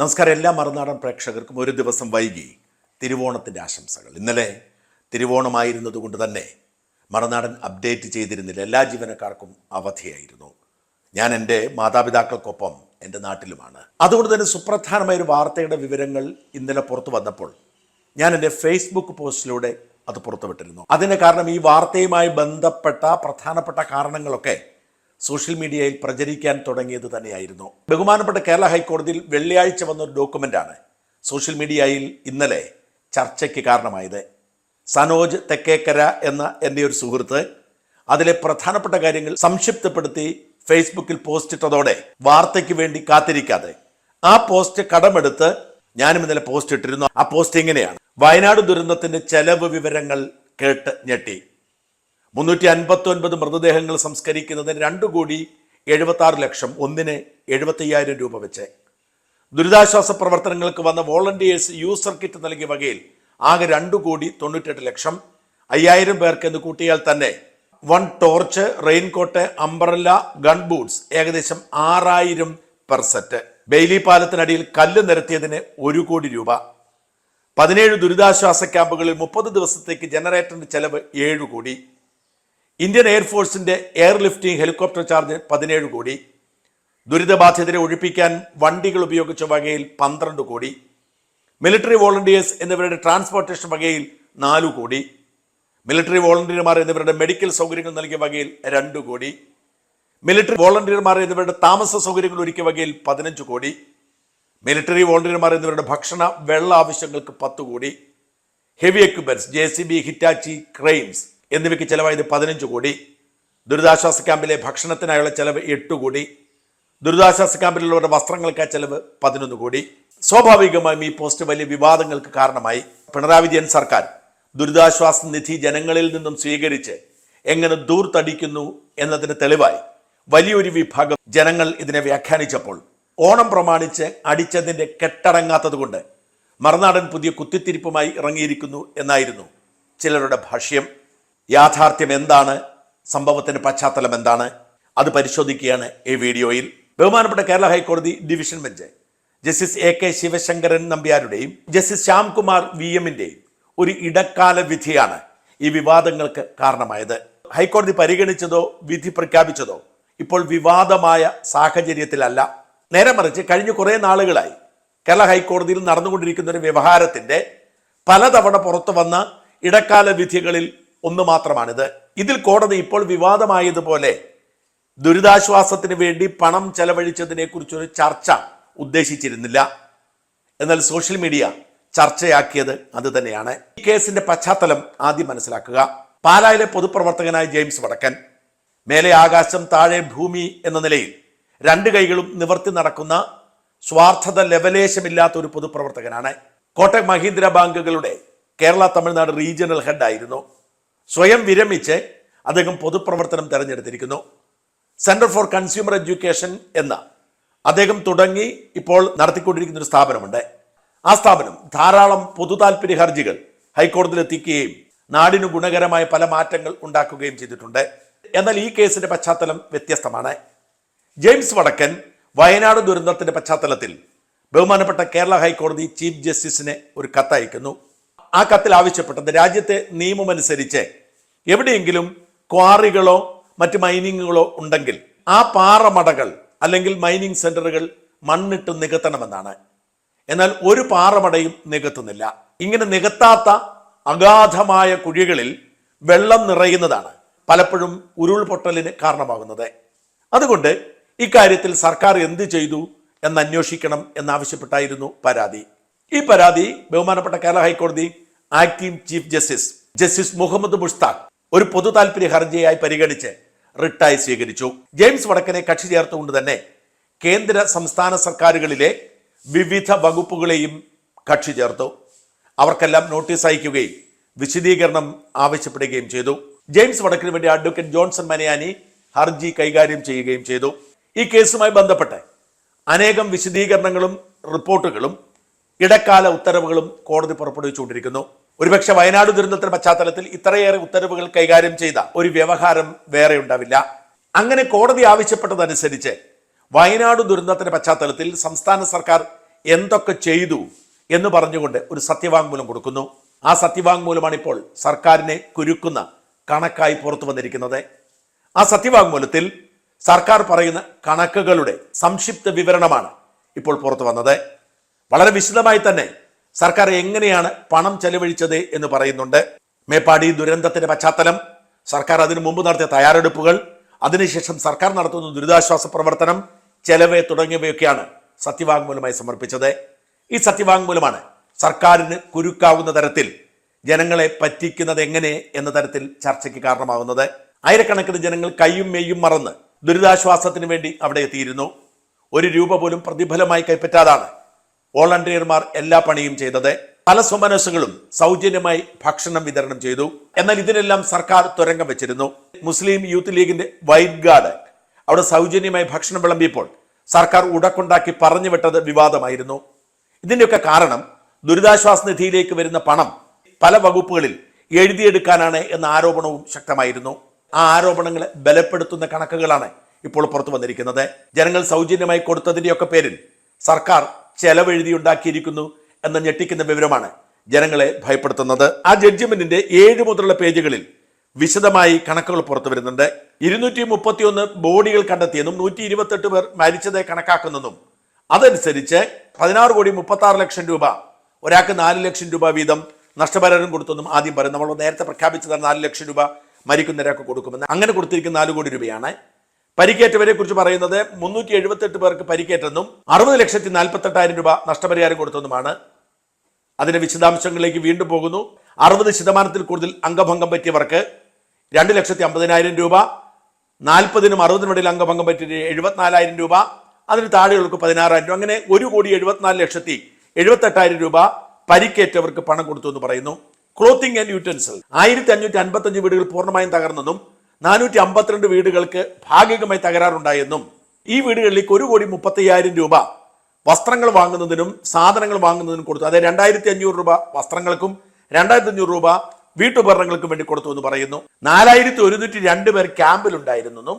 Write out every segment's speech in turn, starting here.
നമസ്കാരം എല്ലാ മറുനാടൻ പ്രേക്ഷകർക്കും ഒരു ദിവസം വൈകി തിരുവോണത്തിന്റെ ആശംസകൾ. ഇന്നലെ തിരുവോണമായിരുന്നതുകൊണ്ട് തന്നെ മറുനാടൻ അപ്ഡേറ്റ് ചെയ്തിരുന്നില്ല. എല്ലാ ജീവനക്കാർക്കും അവധിയായിരുന്നു. ഞാൻ എന്റെ മാതാപിതാക്കൾക്കൊപ്പം എന്റെ നാട്ടിലുമാണ്. അതുകൊണ്ട് തന്നെ സുപ്രധാനമായ ഒരു വാർത്തയുടെ വിവരങ്ങൾ ഇന്നലെ പുറത്തു വന്നപ്പോൾ ഞാൻ എന്റെ ഫേസ്ബുക്ക് പോസ്റ്റിലൂടെ അത് പുറത്തുവിട്ടിരുന്നു. അതിന് കാരണം ഈ വാർത്തയുമായി ബന്ധപ്പെട്ട പ്രധാനപ്പെട്ട കാരണങ്ങളൊക്കെ സോഷ്യൽ മീഡിയയിൽ പ്രചരിക്കാൻ തുടങ്ങിയത് തന്നെയായിരുന്നു. ബഹുമാനപ്പെട്ട കേരള ഹൈക്കോടതിയിൽ വെള്ളിയാഴ്ച വന്ന ഒരു ഡോക്യുമെന്റാണ് സോഷ്യൽ മീഡിയയിൽ ഇന്നലെ ചർച്ചയ്ക്ക് കാരണമായത്. സനോജ് തെക്കേക്കര എന്ന എന്റെ ഒരു സുഹൃത്ത് അതിലെ പ്രധാനപ്പെട്ട കാര്യങ്ങൾ സംക്ഷിപ്തപ്പെടുത്തി ഫേസ്ബുക്കിൽ പോസ്റ്റ് ഇട്ടതോടെ വാർത്തയ്ക്ക് വേണ്ടി കാത്തിരിക്കാതെ ആ പോസ്റ്റ് കടമെടുത്ത് ഞാനും ഇന്നലെ പോസ്റ്റ് ഇട്ടിരുന്നു ആ പോസ്റ്റ് ഇങ്ങനെയാണ് വയനാട് ദുരന്തത്തിന്റെ ചെലവ് വിവരങ്ങൾ കേട്ട് ഞെട്ടി. മുന്നൂറ്റി അൻപത്തി ഒൻപത് മൃതദേഹങ്ങൾ സംസ്കരിക്കുന്നതിന് രണ്ട് കോടി എഴുപത്തി ആറ് ലക്ഷം ഒന്നിന് എഴുപത്തയ്യായിരം രൂപ വെച്ച്. ദുരിതാശ്വാസ പ്രവർത്തനങ്ങൾക്ക് വന്ന വോളണ്ടിയേഴ്സ് യൂസർ കിറ്റ് നൽകിയ വകയിൽ ആകെ രണ്ട് കോടി തൊണ്ണൂറ്റെട്ട് ലക്ഷം അയ്യായിരം പേർക്ക് എന്ന് കൂട്ടിയാൽ തന്നെ one torch raincoat umbrella gun boots ഏകദേശം ആറായിരം പെർ സെറ്റ് ബെയിലി പാലത്തിനടിയിൽ കല്ല് നിരത്തിയതിന് ഒരു കോടി രൂപ. പതിനേഴ് ദുരിതാശ്വാസ ക്യാമ്പുകളിൽ മുപ്പത് ദിവസത്തേക്ക് ജനറേറ്ററിന്റെ ചെലവ് ഏഴ് കോടി. ഇന്ത്യൻ എയർഫോഴ്സിന്റെ എയർ ലിഫ്റ്റിംഗ് ഹെലികോപ്റ്റർ ചാർജ് പതിനേഴ് കോടി. ദുരിതബാധിതരെ ഒഴിപ്പിക്കാൻ വണ്ടികൾ ഉപയോഗിച്ച വകയിൽ പന്ത്രണ്ട് കോടി. മിലിറ്ററി വോളണ്ടിയേഴ്സ് എന്നിവരുടെ ട്രാൻസ്പോർട്ടേഷൻ വകയിൽ നാലു കോടി. മിലിറ്ററി വോളണ്ടിയർമാർ എന്നിവരുടെ മെഡിക്കൽ സൗകര്യങ്ങൾ നൽകിയ വകയിൽ രണ്ട് കോടി. മിലിറ്ററി വോളണ്ടിയർമാർ എന്നിവരുടെ താമസ സൗകര്യങ്ങൾ ഒരുക്കിയ വകയിൽ പതിനഞ്ച് കോടി. മിലിറ്ററി വോളണ്ടിയർമാർ എന്നിവരുടെ ഭക്ഷണ വെള്ള ആവശ്യങ്ങൾക്ക് പത്ത് കോടി. Heavy equipments J C B Hitachi cranes എന്നിവയ്ക്ക് ചെലവായത് പതിനഞ്ച് കോടി. ദുരിതാശ്വാസ ക്യാമ്പിലെ ഭക്ഷണത്തിനായുള്ള ചെലവ് എട്ട് കോടി. ദുരിതാശ്വാസ ക്യാമ്പിലുള്ളവരുടെ വസ്ത്രങ്ങൾക്ക് ചെലവ് പതിനൊന്ന് കോടി. സ്വാഭാവികമായും ഈ പോസ്റ്റ് വലിയ വിവാദങ്ങൾക്ക് കാരണമായി. പിണറായി വിജയൻ സർക്കാർ ദുരിതാശ്വാസ നിധി ജനങ്ങളിൽ നിന്നും സ്വീകരിച്ച് എങ്ങനെ ദൂർത്തടിക്കുന്നു എന്നതിന് തെളിവായി. വലിയൊരു വിഭാഗം ജനങ്ങൾ ഇതിനെ വ്യാഖ്യാനിച്ചപ്പോൾ ഓണം പ്രമാണിച്ച് അടിച്ചതിന്റെ കെട്ടടങ്ങാത്തതുകൊണ്ട് മറുനാടൻ പുതിയ കുത്തിത്തിരിപ്പുമായി ഇറങ്ങിയിരിക്കുന്നു എന്നായിരുന്നു ചിലരുടെ ഭാഷ്യം. യാഥാർത്ഥ്യം എന്താണ്? സംഭവത്തിന്റെ പശ്ചാത്തലം എന്താണ്? അത് പരിശോധിക്കുകയാണ് ഈ വീഡിയോയിൽ. ബഹുമാനപ്പെട്ട കേരള ഹൈക്കോടതി division bench justice A K Sivasankaran നമ്പ്യാരുടെയും justice Shyamkumar V എമ്മിന്റെയും ഒരു ഇടക്കാല വിധിയാണ് ഈ വിവാദങ്ങൾക്ക് കാരണമായത്. ഹൈക്കോടതി പരിഗണിച്ചതോ വിധി പ്രഖ്യാപിച്ചതോ ഇപ്പോൾ വിവാദമായ സാഹചര്യത്തിലല്ല. നേരെ മറിച്ച് കഴിഞ്ഞ കുറേ നാളുകളായി കേരള ഹൈക്കോടതിയിൽ നടന്നുകൊണ്ടിരിക്കുന്ന ഒരു വ്യവഹാരത്തിന്റെ പലതവണ പുറത്തു വന്ന ഇടക്കാല വിധികളിൽ ഒന്ന് മാത്രമാണിത്. ഇതിൽ കോടതി ഇപ്പോൾ വിവാദമായതുപോലെ ദുരിതാശ്വാസത്തിന് വേണ്ടി പണം ചെലവഴിച്ചതിനെ കുറിച്ചൊരു ചർച്ച ഉദ്ദേശിച്ചിരുന്നില്ല. എന്നാൽ സോഷ്യൽ മീഡിയ ചർച്ചയാക്കിയത് അത് തന്നെയാണ്. ഈ കേസിന്റെ പശ്ചാത്തലം ആദ്യം മനസ്സിലാക്കുക. പാലായിലെ പൊതുപ്രവർത്തകനായ ജെയിംസ് വടക്കൻ മേലെ ആകാശം താഴെ ഭൂമി എന്ന നിലയിൽ രണ്ട് കൈകളും നിവർത്തി നടക്കുന്ന സ്വാർത്ഥത ലെവലേശമില്ലാത്ത ഒരു പൊതുപ്രവർത്തകനാണ്. കോട്ടയം മഹീന്ദ്ര ബാങ്കുകളുടെ കേരള തമിഴ്നാട് റീജിയണൽ ഹെഡ് ആയിരുന്നു സ്വയം വിരമിച്ച് അദ്ദേഹം പൊതുപ്രവർത്തനം തെരഞ്ഞെടുത്തിരിക്കുന്നു. സെന്റർ ഫോർ കൺസ്യൂമർ എഡ്യൂക്കേഷൻ എന്ന അദ്ദേഹം തുടങ്ങി ഇപ്പോൾ നടത്തിക്കൊണ്ടിരിക്കുന്ന ഒരു സ്ഥാപനമുണ്ട്. ആ സ്ഥാപനം ധാരാളം പൊതു താല്പര്യ ഹർജികൾ ഹൈക്കോടതിയിൽ എത്തിക്കുകയും നാടിന് ഗുണകരമായ പല മാറ്റങ്ങൾ ഉണ്ടാക്കുകയും ചെയ്തിട്ടുണ്ട്. എന്നാൽ ഈ കേസിന്റെ പശ്ചാത്തലം വ്യത്യസ്തമാണ്. ജെയിംസ് വടക്കൻ വയനാട് ദുരന്തത്തിന്റെ പശ്ചാത്തലത്തിൽ ബഹുമാനപ്പെട്ട കേരള ഹൈക്കോടതി ചീഫ് ജസ്റ്റിസിനെ ഒരു കത്തയക്കുന്നു. ആ കത്തിൽ ആവശ്യപ്പെട്ടത്. രാജ്യത്തെ നിയമമനുസരിച്ച് എവിടെയെങ്കിലും ക്വാറികളോ മറ്റ് മൈനിങ്ങുകളോ ഉണ്ടെങ്കിൽ ആ പാറമടകൾ അല്ലെങ്കിൽ മൈനിങ് സെന്ററുകൾ മണ്ണിട്ട് നികത്തണമെന്നാണ്. എന്നാൽ ഒരു പാറമടയും നികത്തുന്നില്ല. ഇങ്ങനെ നികത്താത്ത അഗാധമായ കുഴികളിൽ വെള്ളം നിറയുന്നതാണ് പലപ്പോഴും ഉരുൾപൊട്ടലിന് കാരണമാകുന്നത്. അതുകൊണ്ട് ഇക്കാര്യത്തിൽ സർക്കാർ എന്ത് ചെയ്തു എന്ന് അന്വേഷിക്കണം എന്നാവശ്യപ്പെട്ടായിരുന്നു പരാതി. ഈ പരാതി ബഹുമാനപ്പെട്ട കേരള ഹൈക്കോടതി acting chief justice justice Muhammad Mushtaq ഒരു പൊതു ഹർജിയായി പരിഗണിച്ച് റിട്ടായി സ്വീകരിച്ചു. ജെയിംസ് വടക്കനെ കക്ഷി ചേർത്തുകൊണ്ട് തന്നെ കേന്ദ്ര സംസ്ഥാന സർക്കാരുകളിലെ വിവിധ വകുപ്പുകളെയും കക്ഷി ചേർത്തു. അവർക്കെല്ലാം നോട്ടീസ് അയക്കുകയും വിശദീകരണം ആവശ്യപ്പെടുകയും ചെയ്തു. ജെയിംസ് വടക്കിന് വേണ്ടി അഡ്വക്കേറ്റ് ജോൺസൺ മനയാനി ഹർജി കൈകാര്യം ചെയ്യുകയും ചെയ്തു. ഈ കേസുമായി ബന്ധപ്പെട്ട് അനേകം വിശദീകരണങ്ങളും റിപ്പോർട്ടുകളും ഇടക്കാല ഉത്തരവുകളും കോടതി പുറപ്പെടുവിച്ചുകൊണ്ടിരിക്കുന്നു. ഒരുപക്ഷെ വയനാട് ദുരന്തത്തിന്റെ പശ്ചാത്തലത്തിൽ ഇത്രയേറെ ഉത്തരവുകൾ കൈകാര്യം ചെയ്ത ഒരു വ്യവഹാരം വേറെ ഉണ്ടാവില്ല. അങ്ങനെ കോടതി ആവശ്യപ്പെട്ടതനുസരിച്ച് വയനാട് ദുരന്തത്തിന്റെ പശ്ചാത്തലത്തിൽ സംസ്ഥാന സർക്കാർ എന്തൊക്കെ ചെയ്തു എന്ന് പറഞ്ഞുകൊണ്ട് ഒരു സത്യവാങ്മൂലം കൊടുക്കുന്നു. ആ സത്യവാങ്മൂലമാണ് ഇപ്പോൾ സർക്കാരിനെ കുരുക്കുന്ന കണക്കായി പുറത്തു വന്നിരിക്കുന്നത്. ആ സത്യവാങ്മൂലത്തിൽ സർക്കാർ പറയുന്ന കണക്കുകളുടെ സംക്ഷിപ്ത വിവരണമാണ് ഇപ്പോൾ പുറത്തു വന്നത്. വളരെ വിശദമായി തന്നെ സർക്കാർ എങ്ങനെയാണ് പണം ചെലവഴിച്ചത് എന്ന് പറയുന്നുണ്ട്. മേപ്പാടി ദുരന്തത്തിന്റെ പശ്ചാത്തലം സർക്കാർ അതിനു മുമ്പ് നടത്തിയ തയ്യാറെടുപ്പുകൾ അതിനുശേഷം സർക്കാർ നടത്തുന്ന ദുരിതാശ്വാസ പ്രവർത്തനം ചെലവ് തുടങ്ങിയവയൊക്കെയാണ് സത്യവാങ്മൂലമായി സമർപ്പിച്ചത്. ഈ സത്യവാങ്മൂലമാണ് സർക്കാരിന് കുരുക്കാവുന്ന തരത്തിൽ ജനങ്ങളെ പറ്റിക്കുന്നത് എങ്ങനെ എന്ന തരത്തിൽ ചർച്ചയ്ക്ക് കാരണമാകുന്നത് ആയിരക്കണക്കിന് ജനങ്ങൾ കൈയും മെയ്യും മറന്ന് ദുരിതാശ്വാസത്തിന് വേണ്ടി അവിടെ എത്തിയിരുന്നു. ഒരു രൂപ പോലും പ്രതിഫലമായി കൈപ്പറ്റാതാണ് വോളണ്ടിയർമാർ എല്ലാ പണിയും ചെയ്തത് പല സ്വമനസ്സുകളും സൗജന്യമായി ഭക്ഷണം വിതരണം ചെയ്തു. എന്നാൽ ഇതിനെല്ലാം സർക്കാർ തുരങ്കം വെച്ചിരുന്നു. മുസ്ലിം യൂത്ത് ലീഗിന്റെ വൈറ്റ് ഗാർഡ് അവിടെ സൗജന്യമായി ഭക്ഷണം വിളമ്പിയപ്പോൾ സർക്കാർ ഉടക്കുണ്ടാക്കി പറഞ്ഞു വിട്ടത് വിവാദമായിരുന്നു. ഇതിന്റെയൊക്കെ കാരണം ദുരിതാശ്വാസ നിധിയിലേക്ക് വരുന്ന പണം പല വകുപ്പുകളിൽ എഴുതിയെടുക്കാനാണ് എന്ന ആരോപണവും ശക്തമായിരുന്നു. ആ ആരോപണങ്ങളെ ബലപ്പെടുത്തുന്ന കണക്കുകളാണ് ഇപ്പോൾ പുറത്തു വന്നിരിക്കുന്നത്. ജനങ്ങൾ സൗജന്യമായി കൊടുത്തതിന്റെയൊക്കെ പേരിൽ സർക്കാർ ചെലവെഴുതിയുണ്ടാക്കിയിരിക്കുന്നു എന്ന ഞെട്ടിക്കുന്ന വിവരമാണ് ജനങ്ങളെ ഭയപ്പെടുത്തുന്നത്. ആ ജഡ്ജ്മെന്റിന്റെ ഏഴ് മുതലുള്ള പേജുകളിൽ വിശദമായി കണക്കുകൾ പുറത്തു വരുന്നുണ്ട്. ഇരുന്നൂറ്റി മുപ്പത്തിയൊന്ന് ബോഡികൾ കണ്ടെത്തിയെന്നും നൂറ്റി ഇരുപത്തെട്ട് പേർ മരിച്ചതായി കണക്കാക്കുന്നതും അതനുസരിച്ച് പതിനാറ് കോടി മുപ്പത്തി ആറ് ലക്ഷം രൂപ ഒരാൾക്ക് നാല് ലക്ഷം രൂപ വീതം നഷ്ടപരിഹാരം കൊടുത്തെന്നും ആദ്യം പറയും നമ്മൾ നേരത്തെ പ്രഖ്യാപിച്ചതാണ് നാല് ലക്ഷം രൂപ മരിക്കുന്നവരൊക്കെ കൊടുക്കുമെന്ന്. അങ്ങനെ കൊടുത്തിരിക്കുന്ന നാല് കോടി രൂപയാണ് പരിക്കേറ്റവരെ കുറിച്ച് പറയുന്നത് മുന്നൂറ്റി എഴുപത്തെട്ട് പേർക്ക് പരിക്കേറ്റെന്നും അറുപത് ലക്ഷത്തി നാൽപ്പത്തെട്ടായിരം രൂപ നഷ്ടപരിഹാരം കൊടുത്തെന്നുമാണ്. അതിന്റെ വിശദാംശങ്ങളിലേക്ക് വീണ്ടും പോകുന്നു. അറുപത് ശതമാനത്തിൽ കൂടുതൽ അംഗഭംഗം പറ്റിയവർക്ക് രണ്ട് ലക്ഷത്തി അമ്പതിനായിരം രൂപ നാൽപ്പതിനും അറുപതിനും ഇടയിൽ അംഗഭംഗം പറ്റിയ എഴുപത്തിനാലായിരം രൂപ അതിന് താഴെയുള്ളവർക്ക് പതിനാറായിരം രൂപ. അങ്ങനെ ഒരു കോടി എഴുപത്തിനാല് ലക്ഷത്തി എഴുപത്തെട്ടായിരം രൂപ പരിക്കേറ്റവർക്ക് പണം കൊടുത്തു എന്ന് പറയുന്നു. ക്ലോത്തിങ് ആൻഡ് യൂട്ടൻസൽ ആയിരത്തി അഞ്ഞൂറ്റി അൻപത്തഞ്ച് വീടുകൾ പൂർണമായും തകർന്നെന്നും നാനൂറ്റി അമ്പത്തിരണ്ട് വീടുകൾക്ക് ഭാഗികമായി തകരാറുണ്ടായെന്നും ഈ വീടുകളിലേക്ക് ഒരു കോടി മുപ്പത്തയ്യായിരം രൂപ വസ്ത്രങ്ങൾ വാങ്ങുന്നതിനും സാധനങ്ങൾ വാങ്ങുന്നതിനും കൊടുത്തു. അതായത് രണ്ടായിരത്തി അഞ്ഞൂറ് രൂപ വസ്ത്രങ്ങൾക്കും രണ്ടായിരത്തി അഞ്ഞൂറ് രൂപ വീട്ടുപകരണങ്ങൾക്കും വേണ്ടി കൊടുത്തു എന്ന് പറയുന്നു. നാലായിരത്തി ഒരുന്നൂറ്റി രണ്ട് പേർ ക്യാമ്പിലുണ്ടായിരുന്നെന്നും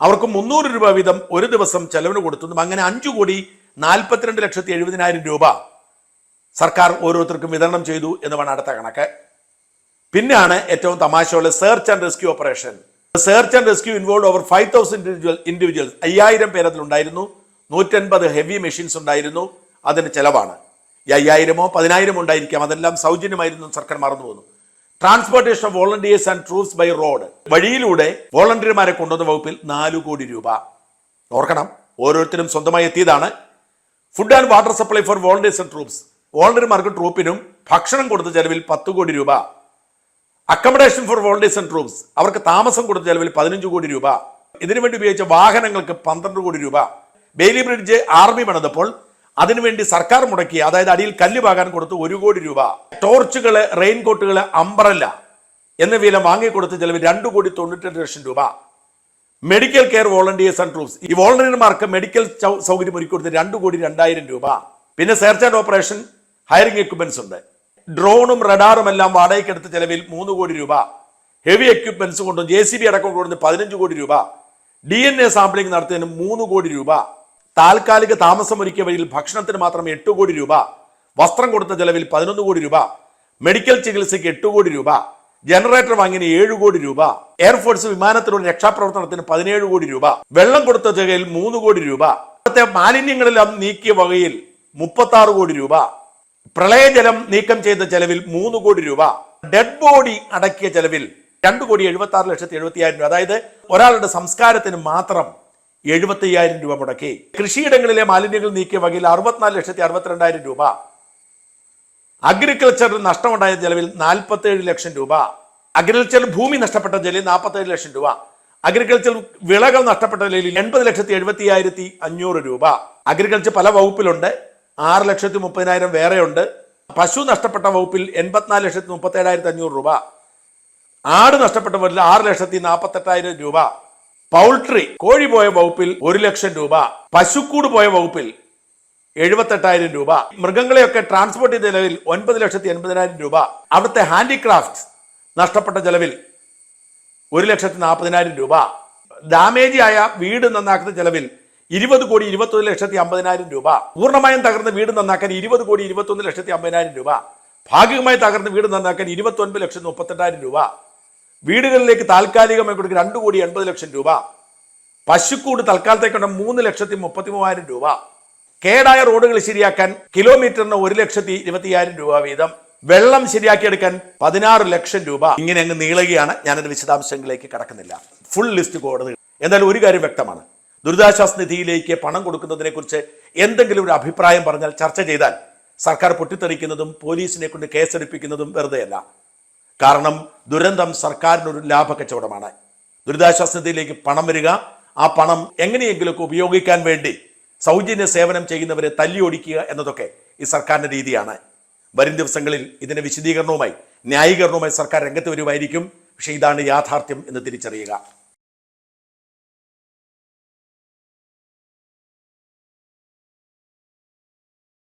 അവർക്ക് മുന്നൂറ് രൂപ വീതം ഒരു ദിവസം ചെലവിന് കൊടുത്തെന്നും അങ്ങനെ അഞ്ചു കോടി നാൽപ്പത്തിരണ്ട് ലക്ഷത്തി എഴുപതിനായിരം രൂപ സർക്കാർ ഓരോരുത്തർക്കും വിതരണം ചെയ്തു എന്നുമാണ് അടുത്ത കണക്ക്. പിന്നെയാണ് ഏറ്റവും തമാശയുള്ള search and rescue operation search and rescue involve over five thousand individual individuals അയ്യായിരം പേർ അതിലുണ്ടായിരുന്നു നൂറ്റൻപത് ഹെവി മെഷീൻസ് ഉണ്ടായിരുന്നു. അതിന് ചെലവാണ്. ഈ അയ്യായിരമോ പതിനായിരമോ ഉണ്ടായിരിക്കാം. അതെല്ലാം സൗജന്യമായിരുന്നു സർക്കാർ മറന്നു പോകുന്നു transportation of volunteers and troops by road വഴിയിലൂടെ വോളണ്ടിയർമാരെ കൊണ്ടുവന്ന വകുപ്പിൽ നാലു കോടി രൂപ. ഓർക്കണം ഓരോരുത്തരും സ്വന്തമായി എത്തിയതാണ്. Food and water supply for volunteers and troops വോളണ്ടിയർമാർക്ക് ട്രൂപ്പിനും ഭക്ഷണം കൊടുത്ത ചെലവിൽ പത്ത് കോടി രൂപ. Accommodation for volunteers and troops അവർക്ക് താമസം കൊടുത്ത ചെലവിൽ പതിനഞ്ച് കോടി രൂപ. ഇതിനുവേണ്ടി ഉപയോഗിച്ച വാഹനങ്ങൾക്ക് പന്ത്രണ്ട് കോടി രൂപ. ബെയിലി ബ്രിഡ്ജ് ആർമി പണിതപ്പോൾ അതിനുവേണ്ടി സർക്കാർ മുടക്കി അതായത് അടിയിൽ കല്ല് പാകാൻ കൊടുത്ത് ഒരു കോടി രൂപ. ടോർച്ചുകൾ റെയിൻകോട്ടുകൾ അംബ്രല്ല എന്നിവയെല്ലാം വാങ്ങിക്കൊടുത്ത ചെലവ് രണ്ട് കോടി തൊണ്ണൂറ്റെട്ട് ലക്ഷം രൂപ. Medical care volunteers and troops ഈ വോളണ്ടിയർമാർക്ക് മെഡിക്കൽ സൗകര്യം ഒരുക്കി കൊടുത്ത് രണ്ട് കോടി രണ്ടായിരം രൂപ. പിന്നെ search and operation hiring equipments ഉണ്ട്. ഡ്രോണും റഡാറും എല്ലാം വാടകയ്ക്കെടുത്ത ചെലവിൽ മൂന്ന് കോടി രൂപ ഹെവി എക്യുപ്മെന്റ്സ് കൊണ്ടും ജെ സി ബി അടക്കം കൊടുത്ത് പതിനഞ്ച് കോടി രൂപ ഡി എൻ എ സാമ്പിളിംഗ് നടത്തിയതിന് മൂന്ന് കോടി രൂപ താൽക്കാലിക താമസം ഒരുക്കിയ വഴിയിൽ ഭക്ഷണത്തിന് മാത്രം എട്ട് കോടി രൂപ വസ്ത്രം കൊടുത്ത ചെലവിൽ പതിനൊന്ന് കോടി രൂപ മെഡിക്കൽ ചികിത്സയ്ക്ക് എട്ട് കോടി രൂപ ജനറേറ്റർ വാങ്ങിന് ഏഴ് കോടി രൂപ എയർഫോഴ്സ് വിമാനത്തിലൂടെ രക്ഷാപ്രവർത്തനത്തിന് പതിനേഴ് കോടി രൂപ വെള്ളം കൊടുത്ത തുകയിൽ മൂന്ന് കോടി രൂപ അവിടുത്തെ മാലിന്യങ്ങളെല്ലാം നീക്കിയ വകയിൽ മുപ്പത്തി കോടി രൂപ പ്രളയജലം നീക്കം ചെയ്ത ചെലവിൽ മൂന്ന് കോടി രൂപ. ഡെഡ് ബോഡി അടക്കിയ ചെലവിൽ രണ്ട് കോടി എഴുപത്തി ആറ് ലക്ഷത്തി എഴുപത്തിയായിരം രൂപ. അതായത് ഒരാളുടെ സംസ്കാരത്തിന് മാത്രം എഴുപത്തിയ്യായിരം രൂപ മുടക്കി. കൃഷിയിടങ്ങളിലെ മാലിന്യങ്ങൾ നീക്കിയ വകയിൽ അറുപത്തിനാല് ലക്ഷത്തി അറുപത്തിരണ്ടായിരം രൂപ. അഗ്രികൾച്ചറിൽ നഷ്ടമുണ്ടായ ചെലവിൽ നാൽപ്പത്തേഴ് ലക്ഷം രൂപ. അഗ്രികൾച്ചർ ഭൂമി നഷ്ടപ്പെട്ട ചെലവിൽ നാൽപ്പത്തേഴ് ലക്ഷം രൂപ. അഗ്രികൾച്ചർ വിളകൾ നഷ്ടപ്പെട്ട നിലയിൽ എൺപത് ലക്ഷത്തി എഴുപത്തി അഞ്ഞൂറ് രൂപ. അഗ്രികൾച്ചർ പല വകുപ്പിലുണ്ട്. ആറ് ലക്ഷത്തി മുപ്പതിനായിരം വേറെയുണ്ട്. പശു നഷ്ടപ്പെട്ട വകുപ്പിൽ എൺപത്തിനാല് ലക്ഷത്തി മുപ്പത്തി ഏഴായിരത്തി അഞ്ഞൂറ് രൂപ. ആട് നഷ്ടപ്പെട്ട വകുപ്പിൽ ആറ് ലക്ഷത്തി നാൽപ്പത്തെട്ടായിരം രൂപ. പൗൾട്രി കോഴി പോയ വകുപ്പിൽ ഒരു ലക്ഷം രൂപ. പശുക്കൂട് പോയ വകുപ്പിൽ എഴുപത്തെട്ടായിരം രൂപ. മൃഗങ്ങളെയൊക്കെ ട്രാൻസ്പോർട്ട് ചെയ്ത ചെലവിൽ ഒൻപത് ലക്ഷത്തി എൺപതിനായിരം രൂപ. അവിടുത്തെ ഹാൻഡിക്രാഫ്റ്റ് നഷ്ടപ്പെട്ട ചെലവിൽ ഒരു ലക്ഷത്തി നാൽപ്പതിനായിരം രൂപ. ഡാമേജ് ആയ വീട് നന്നാക്കുന്ന ചെലവിൽ ഇരുപത് കോടി ഇരുപത്തൊന്ന് ലക്ഷത്തി അമ്പതിനായിരം രൂപ. പൂർണമായും തകർന്ന വീട് നന്നാക്കാൻ ഇരുപത് കോടി ഇരുപത്തൊന്ന് ലക്ഷത്തി അമ്പതിനായിരം രൂപ. ഭാഗികമായി തകർന്ന വീട് നന്നാക്കാൻ ഇരുപത്തൊൻപത് ലക്ഷത്തി മുപ്പത്തെട്ടായിരം രൂപ. വീടുകളിലേക്ക് താൽക്കാലികമായി കൊടുക്കുക രണ്ട് കോടി എൺപത് ലക്ഷം രൂപ. പശുക്കൂട് തൽക്കാലത്തേക്കുണ്ട് മൂന്ന് ലക്ഷത്തി മുപ്പത്തി മൂവായിരം രൂപ. കേടായ റോഡുകൾ ശരിയാക്കാൻ കിലോമീറ്ററിന് ഒരു ലക്ഷത്തി ഇരുപത്തിയായിരം രൂപ വീതം. വെള്ളം ശരിയാക്കിയെടുക്കാൻ പതിനാറ് ലക്ഷം രൂപ. ഇങ്ങനെ അങ്ങ് നീളുകയാണ്. ഞാനതിന്റെ വിശദാംശങ്ങളിലേക്ക് കടക്കുന്നില്ല. ഫുൾ ലിസ്റ്റ് കോടതി എന്നാൽ ഒരു കാര്യം വ്യക്തമാണ്. ദുരിതാശ്വാസ നിധിയിലേക്ക് പണം കൊടുക്കുന്നതിനെക്കുറിച്ച് എന്തെങ്കിലും ഒരു അഭിപ്രായം പറഞ്ഞാൽ ചർച്ച ചെയ്താൽ സർക്കാർ പൊട്ടിത്തെറിക്കുന്നതും പോലീസിനെ കൊണ്ട് കേസെടുപ്പിക്കുന്നതും വെറുതെയല്ല. കാരണം ദുരന്തം സർക്കാരിനൊരു ലാഭ കച്ചവടമാണ് ദുരിതാശ്വാസ നിധിയിലേക്ക് പണം വരിക ആ പണം എങ്ങനെയെങ്കിലുമൊക്കെ ഉപയോഗിക്കാൻ വേണ്ടി സൗജന്യ സേവനം ചെയ്യുന്നവരെ തല്ലിയൊടിക്കുക എന്നതൊക്കെ ഈ സർക്കാരിന്റെ രീതിയാണ്. വരും ദിവസങ്ങളിൽ ഇതിന്റെ വിശദീകരണവുമായി ന്യായീകരണവുമായി സർക്കാർ രംഗത്ത് വരുമായിരിക്കും. പക്ഷേ ഇതാണ് യാഥാർത്ഥ്യം എന്ന് തിരിച്ചറിയുക.